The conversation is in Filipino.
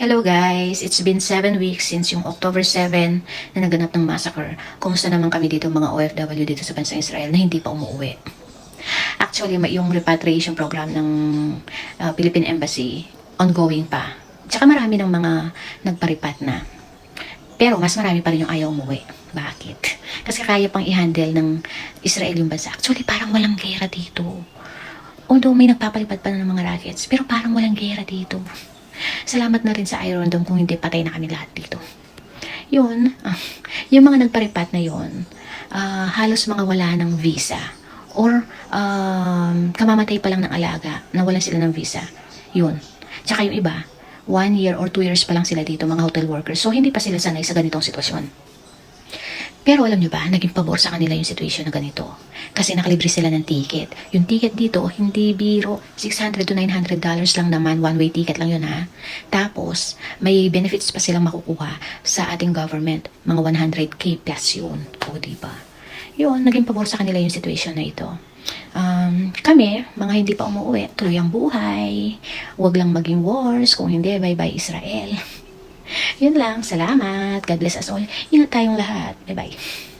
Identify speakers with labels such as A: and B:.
A: Hello guys, it's been 7 weeks since yung October 7 na naganap ng massacre. Kumusta naman kami dito mga OFW dito sa bansang Israel na hindi pa umuwi? Actually, yung repatriation program ng uh, Philippine Embassy, ongoing pa. Tsaka marami ng mga nagparipat na. Pero mas marami pa rin yung ayaw umuwi. Bakit? Kasi kaya pang i-handle ng Israel yung bansa. Actually, parang walang gera dito. Although may nagpapalipad pa na ng mga rockets, pero parang walang gera dito. Salamat na rin sa Iron Dome kung hindi patay na kami lahat dito. Yun, ah, yung mga nagparipat na yun, ah, halos mga wala ng visa. Or um, kamamatay pa lang ng alaga na wala sila ng visa. Yun. Tsaka yung iba, one year or two years pa lang sila dito, mga hotel workers. So, hindi pa sila sanay sa ganitong sitwasyon. Pero alam nyo ba, naging pabor sa kanila yung situation na ganito. Kasi nakalibre sila ng ticket. Yung ticket dito, hindi biro. 600 to 900 dollars lang naman. One-way ticket lang yun ha. Tapos, may benefits pa silang makukuha sa ating government. Mga 100k plus yun. O, diba? Yun, naging pabor sa kanila yung situation na ito. Um, kami, mga hindi pa umuwi, tuloy ang buhay. Huwag lang maging wars. Kung hindi, bye-bye Israel. Yun lang. Salamat. God bless us all. Ingat tayong lahat. Bye-bye.